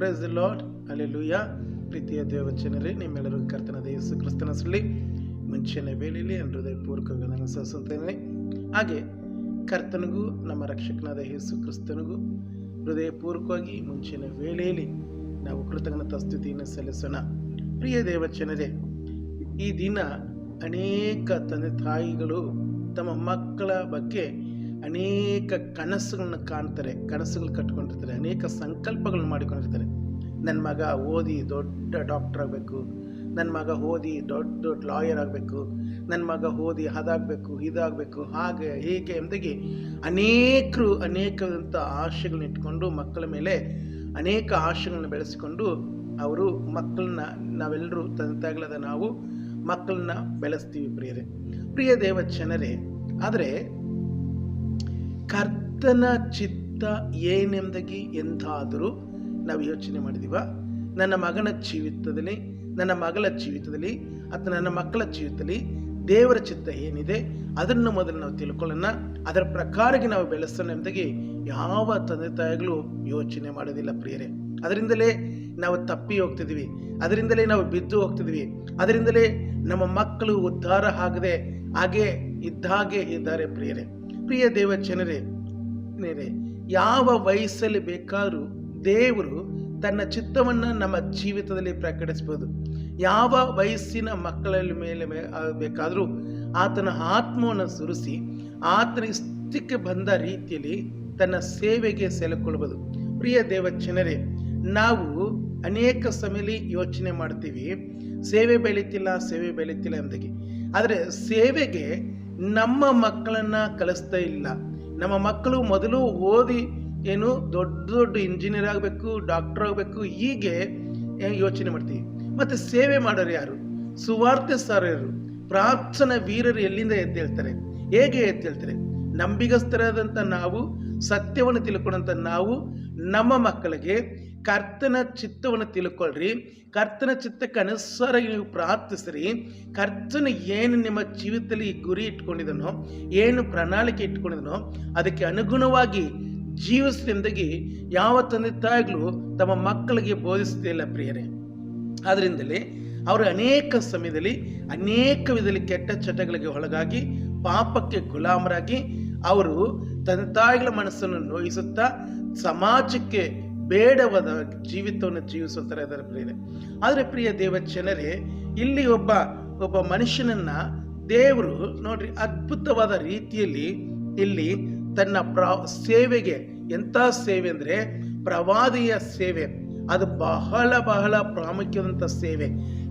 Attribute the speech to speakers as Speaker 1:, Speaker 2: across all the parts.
Speaker 1: Price the lord alleluia ಪ್ರೀತಿಯ ದೇವಚನರೇ ನಿಮ್ಮೆಲ್ಲರಿಗೂ ಕರ್ತನಾದ ಯೇಸು ಕ್ರಿಸ್ತನ ಸುಳ್ಳಿ ಮುಂಚಿನ ವೇಳೆಯಲ್ಲಿ ಹೃದಯ ಹೃದಯಪೂರ್ವಕವಾಗಿ ನಾನು ಸಲ್ಲಿಸುತ್ತೇನೆ. ಹಾಗೆ ಕರ್ತನಿಗೂ, ನಮ್ಮ ರಕ್ಷಕನಾದ ಯೇಸು ಕ್ರಿಸ್ತನಿಗೂ ಹೃದಯಪೂರ್ವಕವಾಗಿ ಮುಂಚಿನ ವೇಳೆಯಲ್ಲಿ ನಾವು ಕೃತಜ್ಞತಾ ಸ್ಥಿತಿಯನ್ನು ಸಲ್ಲಿಸೋಣ. ಪ್ರಿಯ ದೇವಚನರೇ ಈ ದಿನ ಅನೇಕ ತಂದೆ ತಾಯಿಗಳು ತಮ್ಮ ಮಕ್ಕಳ ಬಗ್ಗೆ ಅನೇಕ ಕನಸುಗಳನ್ನ ಕಾಣ್ತಾರೆ, ಕನಸುಗಳು ಕಟ್ಕೊಂಡಿರ್ತಾರೆ, ಅನೇಕ ಸಂಕಲ್ಪಗಳನ್ನ ಮಾಡಿಕೊಂಡಿರ್ತಾರೆ. ನನ್ನ ಮಗ ಓದಿ ದೊಡ್ಡ ಡಾಕ್ಟರ್ ಆಗಬೇಕು. ನನ್ನ ಮಗ ಓದಿ ದೊಡ್ಡ ದೊಡ್ಡ ಲಾಯರ್ ಆಗಬೇಕು. ನನ್ನ ಮಗ ಓದಿ ಅದಾಗಬೇಕು, ಇದಾಗಬೇಕು. ಹಾಗೆ, ಹೀಗೆ ಎಂದಾಗಿ ಅನೇಕರು ಅನೇಕದಂಥ ಆಶೆಗಳನ್ನ ಇಟ್ಕೊಂಡು ಮಕ್ಕಳ ಮೇಲೆ ಅನೇಕ ಆಶೆಗಳನ್ನ ಬೆಳೆಸಿಕೊಂಡು ಅವರು ಮಕ್ಕಳನ್ನ ನಾವೆಲ್ಲರೂ ತಂದೆ ತಾಯಿಗಳಾದ ನಾವು ಮಕ್ಕಳನ್ನ ಬೆಳೆಸ್ತೀವಿ ಪ್ರಿಯರೇ. ಪ್ರಿಯ ದೇವಚನರೇ ಆದರೆ ಕರ್ತನ ಚಿತ್ತ ಏನೆಂದಾಗಿ ಎಂದಾದರೂ ನಾವು ಯೋಚನೆ ಮಾಡಿದೀವ? ನನ್ನ ಮಗನ ಜೀವಿತದಲ್ಲಿ, ನನ್ನ ಮಗಳ ಜೀವಿತದಲ್ಲಿ ಅಥವಾ ನನ್ನ ಮಕ್ಕಳ ಜೀವಿತದಲ್ಲಿ ದೇವರ ಚಿತ್ತ ಏನಿದೆ? ಅದನ್ನು ಮೊದಲು ನಾವು ತಿಳ್ಕೊಳ್ಳೋಣ. ಅದರ ಪ್ರಕಾರಕ್ಕೆ ನಾವು ಬೆಳೆಸೋಣ ಎಂದಾಗಿ ಯಾವ ತಂದೆ ತಾಯಿಗಳು ಯೋಚನೆ ಮಾಡೋದಿಲ್ಲ ಪ್ರಿಯರೇ. ಅದರಿಂದಲೇ ನಾವು ತಪ್ಪಿ ಹೋಗ್ತಿದ್ದೀವಿ. ಅದರಿಂದಲೇ ನಾವು ಬಿದ್ದು ಹೋಗ್ತಿದ್ದೀವಿ. ಅದರಿಂದಲೇ ನಮ್ಮ ಮಕ್ಕಳು ಉದ್ಧಾರ ಆಗದೆ, ಹಾಗೆ ಇದ್ದಾಗೆ ಇದ್ದಾರೆ ಪ್ರಿಯರೇ. ಪ್ರಿಯ ದೇವ ಜನರೇ ಯಾವ ವಯಸ್ಸಲ್ಲಿ ಬೇಕಾದರೂ ದೇವರು ತನ್ನ ಚಿತ್ತವನ್ನು ನಮ್ಮ ಜೀವಿತದಲ್ಲಿ ಪ್ರಕಟಿಸ್ಬೋದು. ಯಾವ ವಯಸ್ಸಿನ ಮಕ್ಕಳ ಮೇಲೆ ಬೇಕಾದರೂ ಆತನ ಆತ್ಮವನ್ನು ಸುರಿಸಿ, ಆತನ ಇಷ್ಟಕ್ಕೆ ಬಂದ ರೀತಿಯಲ್ಲಿ ತನ್ನ ಸೇವೆಗೆ ಸೆಲೆಕೊಳ್ಬೋದು. ಪ್ರಿಯ ದೇವಚನರೇ ನಾವು ಅನೇಕ ಸಮಯದಲ್ಲಿ ಯೋಚನೆ ಮಾಡ್ತೀವಿ. ಸೇವೆ ಬೆಳೀತಿಲ್ಲ ಸೇವೆ ಬೆಳೀತಿಲ್ಲ ಎಂದಾಗಿ ಆದರೆ ಸೇವೆಗೆ ನಮ್ಮ ಮಕ್ಕಳನ್ನು ಕಲಿಸ್ತಾ ಇಲ್ಲ. ನಮ್ಮ ಮಕ್ಕಳು ಮೊದಲು ಓದಿ ಏನು ದೊಡ್ಡ ದೊಡ್ಡ ಇಂಜಿನಿಯರ್ ಆಗಬೇಕು, ಡಾಕ್ಟರ್ ಆಗಬೇಕು, ಹೀಗೆ ಯೋಚನೆ ಮಾಡ್ತೀವಿ. ಮತ್ತು ಸೇವೆ ಮಾಡೋರು ಯಾರು? ಸುವಾರ್ತೆ ಸಾರರು ಪ್ರಾರ್ಥನ ವೀರರು ಎಲ್ಲಿಂದ ಎದ್ದೇಳ್ತಾರೆ ಹೇಗೆ ಎದ್ದೇಳ್ತಾರೆ ನಂಬಿಗಸ್ತರಾದಂಥ ನಾವು, ಸತ್ಯವನ್ನು ತಿಳ್ಕೊಂಡಂಥ ನಾವು, ನಮ್ಮ ಮಕ್ಕಳಿಗೆ ಕರ್ತನ ಚಿತ್ತವನ್ನು ತಿಳ್ಕೊಳ್ರಿ. ಕರ್ತನ ಚಿತ್ತಕ್ಕೆ ಅನುಸಾರ ನೀವು ಪ್ರಾರ್ಥಿಸ್ರಿ. ಕರ್ತನ ಏನು ನಿಮ್ಮ ಜೀವಿತದಲ್ಲಿ ಗುರಿ ಇಟ್ಕೊಂಡಿದನೋ, ಏನು ಪ್ರಣಾಳಿಕೆ ಇಟ್ಕೊಂಡಿದನೋ, ಅದಕ್ಕೆ ಅನುಗುಣವಾಗಿ ಜೀವಿಸಿದಂದಾಗಿ ಯಾವ ತಂದೆ ತಾಯಿಗಳು ತಮ್ಮ ಮಕ್ಕಳಿಗೆ ಬೋಧಿಸುತ್ತಿಲ್ಲ ಪ್ರಿಯರೇ. ಆದ್ದರಿಂದಲೇ ಅವರು ಅನೇಕ ಸಮಯದಲ್ಲಿ, ಅನೇಕ ವಿಧದಲ್ಲಿ ಕೆಟ್ಟ ಚಟಗಳಿಗೆ ಒಳಗಾಗಿ, ಪಾಪಕ್ಕೆ ಗುಲಾಮರಾಗಿ, ಅವರು ತಂದೆ ತಾಯಿಗಳ ಮನಸ್ಸನ್ನು ನೋಯಿಸುತ್ತಾ, ಸಮಾಜಕ್ಕೆ ಬೇಡವಾದ ಜೀವಿತವನ್ನು ಜೀವಿಸುತ್ತಾರೆ ಅದರ ಪ್ರಿಯರೇ. ಆದರೆ ಪ್ರಿಯ ದೇವಚನರೇ ಇಲ್ಲಿ ಒಬ್ಬ ಒಬ್ಬ ಮನುಷ್ಯನನ್ನ ದೇವರು ನೋಡ್ರಿ, ಅದ್ಭುತವಾದ ರೀತಿಯಲ್ಲಿ ಇಲ್ಲಿ ತನ್ನ ಪ್ರ ಸೇವೆಗೆ ಎಂಥ ಸೇವೆ ಅಂದರೆ ಪ್ರವಾದಿಯ ಸೇವೆ. ಅದು ಬಹಳ ಬಹಳ ಪ್ರಾಮುಖ್ಯದಂಥ ಸೇವೆ.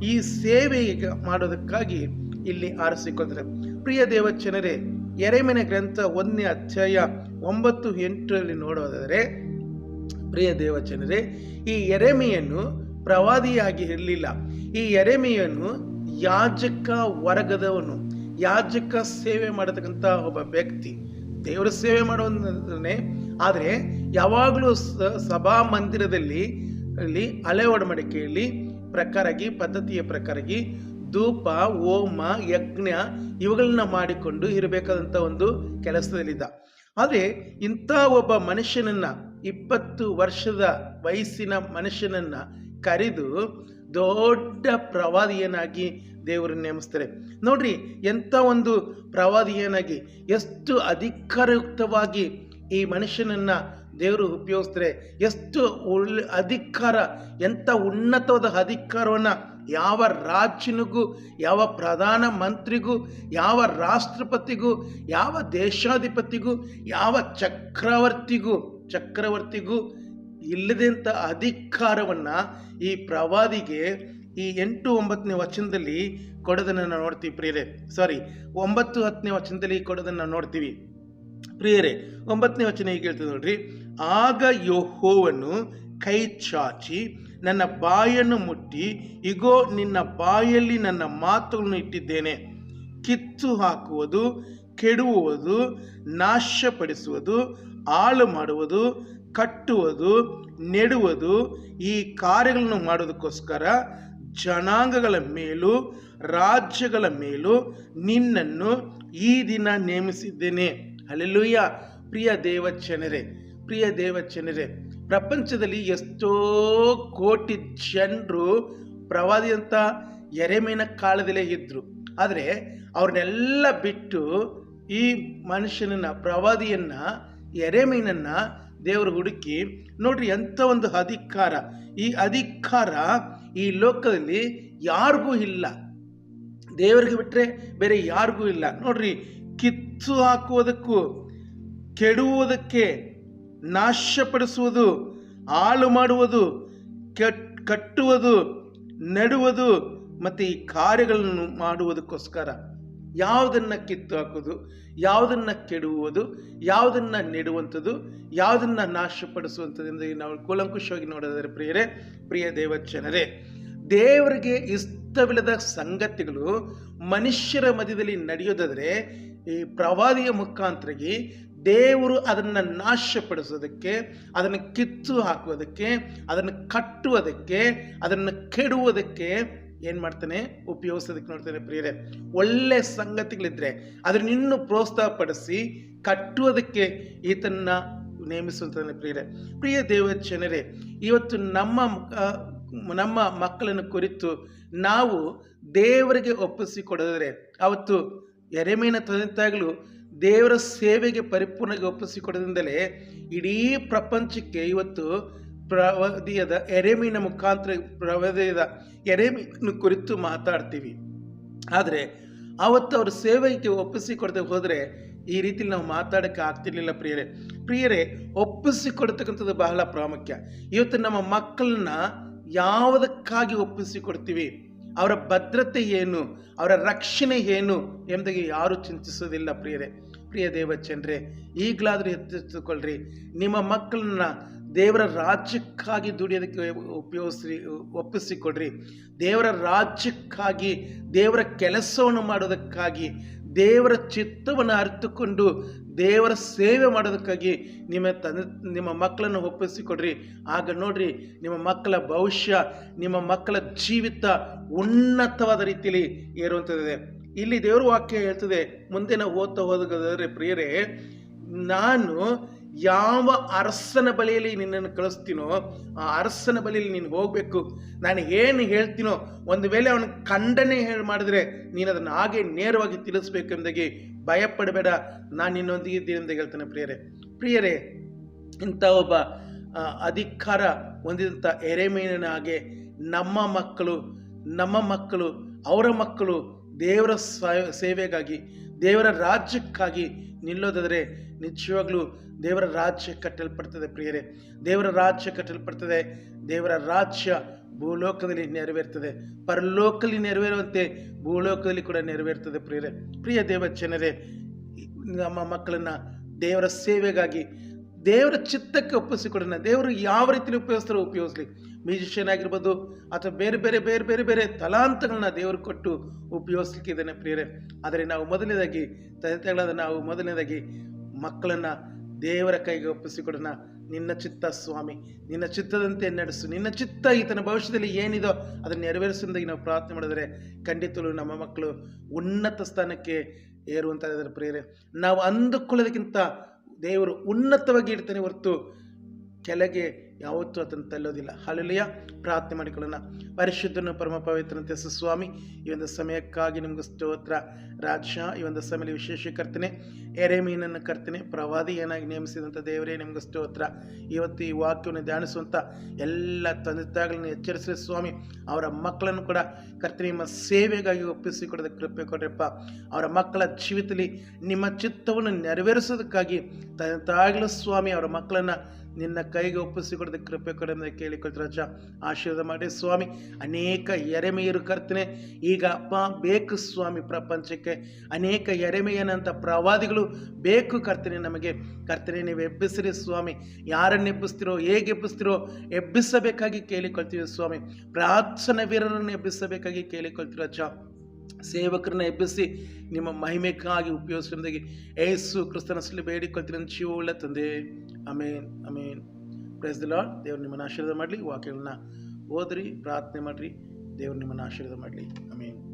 Speaker 1: ಈ ಸೇವೆ ಮಾಡೋದಕ್ಕಾಗಿ ಇಲ್ಲಿ ಆರಿಸಿಕೊಂಡ್ರೆ ಪ್ರಿಯ ದೇವಚನರೇ ಎರೆಮನೆ ಗ್ರಂಥ ಒಂದನೇ ಅಧ್ಯಾಯ ಒಂಬತ್ತು ಎಂಟರಲ್ಲಿ ನೋಡೋದಾದರೆ ಪ್ರಿಯ ದೇವಚನರೇ, ಈ ಎರೆಮೆಯನ್ನು ಪ್ರವಾದಿಯಾಗಿ ಇರಲಿಲ್ಲ. ಈ ಎರೆಮೆಯನ್ನು ಯಾಜಕ ವರ್ಗದವನು. ಯಾಜಕ ಸೇವೆ ಮಾಡತಕ್ಕಂಥ ಒಬ್ಬ ವ್ಯಕ್ತಿ. ದೇವರ ಸೇವೆ ಮಾಡುವಂದ್ರೆ ಆದರೆ ಯಾವಾಗಲೂ ಸಭಾ ಮಂದಿರದಲ್ಲಿ, ಅಲ್ಲಿ ಹಳೆ ಒಡಂಬಡಿಕೆಯಲ್ಲಿ ಪ್ರಕಾರಾಗಿ ಪದ್ಧತಿಯ ಪ್ರಕಾರಾಗಿ ಧೂಪ ಓಮ ಯಜ್ಞ ಇವುಗಳನ್ನ ಮಾಡಿಕೊಂಡು ಇರಬೇಕಾದಂಥ ಒಂದು ಕೆಲಸದಲ್ಲಿದ್ದ. ಆದರೆ ಇಂಥ ಒಬ್ಬ ಮನುಷ್ಯನನ್ನ, ಇಪ್ಪತ್ತು ವರ್ಷದ ವಯಸ್ಸಿನ ಮನುಷ್ಯನನ್ನ ಕರೆದು ದೊಡ್ಡ ಪ್ರವಾದಿಯನಾಗಿ ದೇವರು ನೇಮಿಸ್ತಾರೆ. ನೋಡ್ರಿ, ಎಂಥ ಒಂದು ಪ್ರವಾದಿಯನಾಗಿ, ಎಷ್ಟು ಅಧಿಕಾರಯುಕ್ತವಾಗಿ ಈ ಮನುಷ್ಯನನ್ನ ದೇವರು ಉಪಯೋಗಿಸ್ತಾರೆ. ಎಷ್ಟು ಒಳ್ಳೆ ಅಧಿಕಾರ, ಎಂಥ ಉನ್ನತವಾದ ಅಧಿಕಾರವನ್ನು ಯಾವ ರಾಜ್ಯನಿಗೂ, ಯಾವ ಪ್ರಧಾನ ಮಂತ್ರಿಗೂ, ಯಾವ ರಾಷ್ಟ್ರಪತಿಗೂ, ಯಾವ ದೇಶಾಧಿಪತಿಗೂ, ಯಾವ ಚಕ್ರವರ್ತಿಗೂ ಚಕ್ರವರ್ತಿಗೂ ಇಲ್ಲದಂಥ ಅಧಿಕಾರವನ್ನು ಈ ಪ್ರವಾದಿಗೆ ಈ ಎಂಟು ಒಂಬತ್ತನೇ ವಚನದಲ್ಲಿ ಕೊಡೋದನ್ನು ನಾವು ನೋಡ್ತೀವಿ ಪ್ರಿಯರೇ. ಸಾರಿ ಒಂಬತ್ತು ಹತ್ತನೇ ವಚನದಲ್ಲಿ ಕೊಡೋದನ್ನು ನಾವು ನೋಡ್ತೀವಿ. ಪ್ರಿಯರೇ, ಒಂಬತ್ತನೇ ವಚನ ಹೀಗೆ ಹೇಳ್ತದೆ ನೋಡ್ರಿ. ಆಗ ಯೋಹೋವನ್ನು ಕೈ ಚಾಚಿ ನನ್ನ ಬಾಯನ್ನು ಮುಟ್ಟಿ, ಇಗೋ, ನಿನ್ನ ಬಾಯಲ್ಲಿ ನನ್ನ ಮಾತುಗಳನ್ನು ಇಟ್ಟಿದ್ದೇನೆ. ಕಿತ್ತು ಹಾಕುವುದು, ಕೆಡುವುದು, ನಾಶಪಡಿಸುವುದು, ಹಾಳು ಮಾಡುವುದು, ಕಟ್ಟುವುದು, ನೆಡುವುದು ಈ ಕಾರ್ಯಗಳನ್ನು ಮಾಡೋದಕ್ಕೋಸ್ಕರ ಜನಾಂಗಗಳ ಮೇಲೂ, ರಾಜ್ಯಗಳ ಮೇಲೂ ನಿನ್ನನ್ನು ಈ ದಿನ ನೇಮಿಸಿದ್ದೇನೆ. ಅಲ್ಲೆಲ್ಲೂಯ್ಯ ಪ್ರಿಯ ದೇವಚನರೇ ಪ್ರಿಯ ದೇವಚನರೇ ಪ್ರಪಂಚದಲ್ಲಿ ಎಷ್ಟೋ ಕೋಟಿ ಜನರು ಪ್ರವಾದಿಯಂಥ ಎರೆಮೀನ ಕಾಲದಲ್ಲೇ ಇದ್ದರು ಆದರೆ ಅವ್ರನ್ನೆಲ್ಲ ಬಿಟ್ಟು ಈ ಮನುಷ್ಯನನ್ನ, ಪ್ರವಾದಿಯನ್ನ, ಎರೆಮೀನನ್ನ ದೇವರು ಹುಡುಕಿ ನೋಡ್ರಿ ಎಂಥ ಒಂದು ಅಧಿಕಾರ. ಈ ಅಧಿಕಾರ ಈ ಲೋಕದಲ್ಲಿ ಯಾರಿಗೂ ಇಲ್ಲ. ದೇವರಿಗೆ ಬಿಟ್ಟರೆ ಬೇರೆ ಯಾರಿಗೂ ಇಲ್ಲ. ನೋಡ್ರಿ, ಕಿತ್ತು ಹಾಕುವುದಕ್ಕೂ, ಕೆಡುವುದಕ್ಕೆ ನಾಶಪಡಿಸುವುದು, ಹಾಳು ಮಾಡುವುದು, ಕೆಟ್, ಕಟ್ಟುವುದು, ನೆಡುವುದು ಮತ್ತು ಈ ಕಾರ್ಯಗಳನ್ನು ಮಾಡುವುದಕ್ಕೋಸ್ಕರ. ಯಾವುದನ್ನು ಕಿತ್ತು ಹಾಕೋದು, ಯಾವುದನ್ನು ಕೆಡುವುದು, ಯಾವುದನ್ನು ನೆಡುವಂಥದ್ದು, ಯಾವುದನ್ನು ನಾಶಪಡಿಸುವಂಥದ್ದು ನಾವು ಕೂಲಂಕುಷವಾಗಿ ನೋಡೋದಾದರೆ ಪ್ರಿಯರೇ, ಪ್ರಿಯ ದೇವಚನರೇ ದೇವರಿಗೆ ಇಷ್ಟವಿಲ್ಲದ ಸಂಗತಿಗಳು ಮನುಷ್ಯರ ಮಧ್ಯದಲ್ಲಿ ನಡೆಯೋದಾದರೆ ಈ ಪ್ರವಾದಿಯ ಮುಖಾಂತರಗಿ ದೇವರು ಅದನ್ನು ನಾಶಪಡಿಸೋದಕ್ಕೆ, ಅದನ್ನು ಕಿತ್ತು ಹಾಕುವುದಕ್ಕೆ, ಅದನ್ನು ಕಟ್ಟುವುದಕ್ಕೆ, ಅದನ್ನು ಕೆಡುವುದಕ್ಕೆ ಏನು ಮಾಡ್ತಾನೆ? ಉಪಯೋಗಿಸೋದಕ್ಕೆ ನೋಡ್ತಾನೆ ಪ್ರಿಯರೇ. ಒಳ್ಳೆ ಸಂಗತಿಗಳಿದ್ರೆ ಅದನ್ನ ಇನ್ನೂ ಪ್ರೋತ್ಸಾಹಪಡಿಸಿ ಕಟ್ಟುವುದಕ್ಕೆ ಈತನ್ನ ನೇಮಿಸುವಂತಾನೆ ಪ್ರಿಯರೇ. ಪ್ರಿಯ ದೇವಚನರೇ ಇವತ್ತು ನಮ್ಮ ನಮ್ಮ ಮಕ್ಕಳನ್ನು ಕುರಿತು ನಾವು ದೇವರಿಗೆ ಒಪ್ಪಿಸಿಕೊಡೋದ್ರೆ ಅವತ್ತು ಎರೆಮೀನ ತಂದೆ ತಾಯಿಗಳು ದೇವರ ಸೇವೆಗೆ ಪರಿಪೂರ್ಣವಾಗಿ ಒಪ್ಪಿಸಿಕೊಡೋದ್ರಿಂದಲೇ ಇಡೀ ಪ್ರಪಂಚಕ್ಕೆ ಇವತ್ತು ಪ್ರವದಿಯದ ಎರೆಮಿನ ಮುಖಾಂತರ ಪ್ರವದಿಯದ ಎರೆಮಿನ ಕುರಿತು ಮಾತಾಡ್ತೀವಿ. ಆದರೆ, ಅವತ್ತು ಅವ್ರ ಸೇವೆಗೆ ಒಪ್ಪಿಸಿಕೊಡದೆ ಹೋದರೆ, ಈ ರೀತಿಲಿ ನಾವು ಮಾತಾಡೋಕ್ಕೆ ಆಗ್ತಿರ್ಲಿಲ್ಲ ಪ್ರಿಯರೇ. ಪ್ರಿಯರೇ, ಒಪ್ಪಿಸಿಕೊಡ್ತಕ್ಕಂಥದ್ದು ಬಹಳ ಪ್ರಾಮುಖ್ಯ. ಇವತ್ತು ನಮ್ಮ ಮಕ್ಕಳನ್ನ ಯಾವುದಕ್ಕಾಗಿ ಒಪ್ಪಿಸಿಕೊಡ್ತೀವಿ? ಅವರ ಭದ್ರತೆ ಏನು? ಅವರ ರಕ್ಷಣೆ ಏನು ಎಂಬುದಾಗಿ ಯಾರೂ ಚಿಂತಿಸೋದಿಲ್ಲ ಪ್ರಿಯರೇ. ಪ್ರಿಯ ದೇವಚಂದ್ರೆ, ಈಗಲಾದರೂ ಎತ್ತಿಟ್ಟುಕೊಳ್ಳಿರಿ ನಿಮ್ಮ ಮಕ್ಕಳನ್ನ ದೇವರ ರಾಜ್ಯಕ್ಕಾಗಿ ದುಡಿಯೋದಕ್ಕೆ ಉಪಯೋಗಿಸ್ರಿ, ಒಪ್ಪಿಸಿಕೊಡ್ರಿ. ದೇವರ ರಾಜ್ಯಕ್ಕಾಗಿ, ದೇವರ ಕೆಲಸವನ್ನು ಮಾಡೋದಕ್ಕಾಗಿ, ದೇವರ ಚಿತ್ತವನ್ನು ಅರಿತುಕೊಂಡು, ದೇವರ ಸೇವೆ ಮಾಡೋದಕ್ಕಾಗಿ ನಿಮ್ಮ ತಂದೆ, ನಿಮ್ಮ ಮಕ್ಕಳನ್ನು ಒಪ್ಪಿಸಿಕೊಡ್ರಿ. ಆಗ ನೋಡ್ರಿ, ನಿಮ್ಮ ಮಕ್ಕಳ ಭವಿಷ್ಯ, ನಿಮ್ಮ ಮಕ್ಕಳ ಜೀವಿತ ಉನ್ನತವಾದ ರೀತಿಯಲ್ಲಿ ಏರುವಂಥದ್ದಿದೆ. ಇಲ್ಲಿ ದೇವರ ವಾಕ್ಯ ಹೇಳ್ತದೆ, ಮುಂದೆ ನಾವು ಓದ್ತಾ ಪ್ರಿಯರೇ, ನಾನು ಯಾವ ಅರಸನ ಬಳಿಯಲ್ಲಿ ನಿನ್ನನ್ನು ಕಳಿಸ್ತೀನೋ, ಆ ಅರಸನ ಬಳಿಯಲ್ಲಿ ನೀನು ಹೋಗಬೇಕು. ನಾನು ಏನು ಹೇಳ್ತೀನೋ, ಒಂದು ವೇಳೆ ಅವನ ಖಂಡನೆ ಹೇಳಿ ಮಾಡಿದ್ರೆ ನೀನು ಅದನ್ನು ಹಾಗೆ ನೇರವಾಗಿ ತಿಳಿಸ್ಬೇಕು ಎಂದಾಗಿ ಭಯಪಡಬೇಡ. ನಾನು ನಿನ್ನೊಂದಿಗೆ ಇದ್ದೀನಿ ಅಂತ ಹೇಳ್ತೇನೆ ಪ್ರಿಯರೇ. ಪ್ರಿಯರೇ, ಇಂಥ ಒಬ್ಬ ಅಧಿಕಾರ ಹೊಂದಿದಂಥ ಎರೆಮೀನಿನ ಹಾಗೆ ನಮ್ಮ ಮಕ್ಕಳು ನಮ್ಮ ಮಕ್ಕಳು, ಅವರ ಮಕ್ಕಳು ದೇವರ ಸೇವೆಗಾಗಿ, ದೇವರ ರಾಜ್ಯಕ್ಕಾಗಿ ನಿಲ್ಲೋದಾದರೆ ನಿಜವಾಗ್ಲೂ ದೇವರ ರಾಜ್ಯ ಕಟ್ಟಲ್ಪಡ್ತದೆ ಪ್ರಿಯರೇ. ದೇವರ ರಾಜ್ಯ ಕಟ್ಟಲ್ಪಡ್ತದೆ. ದೇವರ ರಾಜ್ಯ ಭೂಲೋಕದಲ್ಲಿ ನೆರವೇರ್ತದೆ. ಪರಲೋಕದಲ್ಲಿ ನೆರವೇರುವಂತೆ ಭೂಲೋಕದಲ್ಲಿ ಕೂಡ ನೆರವೇರ್ತದೆ ಪ್ರಿಯರೇ. ಪ್ರಿಯ ದೇವ ಜನರೇ, ನಮ್ಮ ಮಕ್ಕಳನ್ನ ದೇವರ ಸೇವೆಗಾಗಿ ದೇವರ ಚಿತ್ತಕ್ಕೆ ಒಪ್ಪಿಸಿಕೊಡೋಣ. ದೇವರು ಯಾವ ರೀತಿಯಲ್ಲಿ ಉಪಯೋಗಿಸ್ತಾರೋ ಉಪಯೋಗಿಸ್ಲಿ. ಮ್ಯೂಸಿಷಿಯನ್ ಆಗಿರ್ಬೋದು ಅಥವಾ ಬೇರೆ ಬೇರೆ ಬೇರೆ ಬೇರೆ ಬೇರೆ ತಲಾಂತಗಳನ್ನ ದೇವರು ಕೊಟ್ಟು ಉಪಯೋಗಿಸ್ಲಿಕ್ಕೆ ಪ್ರಿಯರೇ. ಆದರೆ ನಾವು ಮೊದಲನೇದಾಗಿ ತಂದೆಗಳಾದ ನಾವು ಮೊದಲನೇದಾಗಿ ಮಕ್ಕಳನ್ನು ದೇವರ ಕೈಗೆ ಒಪ್ಪಿಸಿಕೊಡೋಣ. ನಿನ್ನ ಚಿತ್ತ ಸ್ವಾಮಿ, ನಿನ್ನ ಚಿತ್ತದಂತೆ ನಡೆಸು. ನಿನ್ನ ಚಿತ್ತ ಈತನ ಭವಿಷ್ಯದಲ್ಲಿ ಏನಿದೋ ಅದನ್ನು ನೆರವೇರಿಸುವುದಾಗಿ ನಾವು ಪ್ರಾರ್ಥನೆ ಮಾಡಿದರೆ ಖಂಡಿತಲು ನಮ್ಮ ಮಕ್ಕಳು ಉನ್ನತ ಸ್ಥಾನಕ್ಕೆ ಏರುವಂತಾದರೆ ಪ್ರಿಯರೇ. ನಾವು ಅಂದುಕೊಳ್ಳೋದಕ್ಕಿಂತ ದೇವರು ಉನ್ನತವಾಗಿ ಇಡ್ತಾನೆ ಹೊರತು ಕೆಳಗೆ ಯಾವತ್ತೂ ಅದನ್ನು ತಲ್ಲೋದಿಲ್ಲ. ಹಾಲೆಲೆಯ ಪ್ರಾರ್ಥನೆ ಮಾಡಿಕೊಳ್ಳೋಣ. ಪರಿಶುದ್ಧನು ಪರಮ ಪವಿತ್ರನಂತೆ ಸ್ವಾಮಿ ಈ ಒಂದು ಸಮಯಕ್ಕಾಗಿ ನಿಮ್ಗೆ ಸ್ತೋತ್ರ. ರಾಜ, ಈ ಒಂದು ಸಮಯದಲ್ಲಿ ವಿಶೇಷ ಕರ್ತನೆ. ಎರೆಮೀನನ್ನು ಕರ್ತನೆ. ಏನಾಗಿ ನೇಮಿಸಿದಂಥ ದೇವರೇ ನಿಮ್ಗೆ ಸ್ತೋತ್ರ. ಇವತ್ತು ಈ ವಾಕ್ಯವನ್ನು ಧ್ಯಾನಿಸುವಂಥ ಎಲ್ಲ ತಂದೆ ತಾಯಿಗಳನ್ನು ಎಚ್ಚರಿಸಿದ ಸ್ವಾಮಿ. ಅವರ ಮಕ್ಕಳನ್ನು ಕೂಡ ಕರ್ತನೆ ನಿಮ್ಮ ಸೇವೆಗಾಗಿ ಒಪ್ಪಿಸಿಕೊಡೋದಕ್ಕೆ ಕೃಪೆ ಕೊಡ್ರಪ್ಪ. ಅವರ ಮಕ್ಕಳ ಜೀವಿತದಲ್ಲಿ ನಿಮ್ಮ ಚಿತ್ತವನ್ನು ನೆರವೇರಿಸೋದಕ್ಕಾಗಿ ತಂದೆ ತಾಯಿಗಳು ಸ್ವಾಮಿ, ಅವರ ಮಕ್ಕಳನ್ನು ನಿನ್ನ ಕೈಗೆ ಒಪ್ಪಿಸಿಕೊಡೋದಕ್ಕೆ ಕೃಪೆ ಕೊಡೋದನ್ನ ಕೇಳಿಕೊಳ್ತಾರೆ ರಾಜ ಆಶೀರ್ವಾದ ಮಾಡಿ. ಸ್ವಾಮಿ, ಅನೇಕ ಎರೆಮೆಯರು ಕರ್ತನೆ. ಈಗ ಅಪ್ಪ, ಬೇಕು ಸ್ವಾಮಿ ಪ್ರಪಂಚಕ್ಕೆ. ಅನೇಕ ಎರೆಮೆಯನಂಥ ಪ್ರವಾದಿಗಳು ಬೇಕು ಕರ್ತನೆ ನಮಗೆ. ಕರ್ತನೆ, ನೀವು ಎಬ್ಬಿಸಿರಿ ಸ್ವಾಮಿ. ಯಾರನ್ನು ಎಬ್ಬಿಸ್ತಿರೋ, ಹೇಗೆ ಎಬ್ಬಿಸ್ತಿರೋ, ಎಬ್ಬಿಸಬೇಕಾಗಿ ಕೇಳಿಕೊಳ್ತೀವಿ ಸ್ವಾಮಿ. ಪ್ರಾರ್ಥನಾ ವೀರರನ್ನು ಎಬ್ಬಿಸಬೇಕಾಗಿ ಕೇಳಿಕೊಳ್ತೀರ ರಾಜ ಸೇವಕರನ್ನ ಎಬ್ಬಿಸಿ ನಿಮ್ಮ ಮಹಿಮೆಗಾಗಿ ಉಪಯೋಗಿಸುವುದಾಗಿ ಏಸು ಕ್ರಿಸ್ತನಸಲ್ಲಿ ಬೇಡಿಕೊಳ್ತೀನಿ ಜೀವವುಳ್ಳ ತಂದೆ. Amen amen praise the lord ದೇವ್ರು ನಿಮ್ಮನ್ನು ಆಶೀರ್ವಾದ ಮಾಡಲಿ. ವಾಕ್ಯಗಳನ್ನ ಓದ್ರಿ, ಪ್ರಾರ್ಥನೆ ಮಾಡಿರಿ. ದೇವ್ರು ನಿಮ್ಮನ್ನು ಆಶೀರ್ವಾದ ಮಾಡಲಿ. ಅಮೇನ್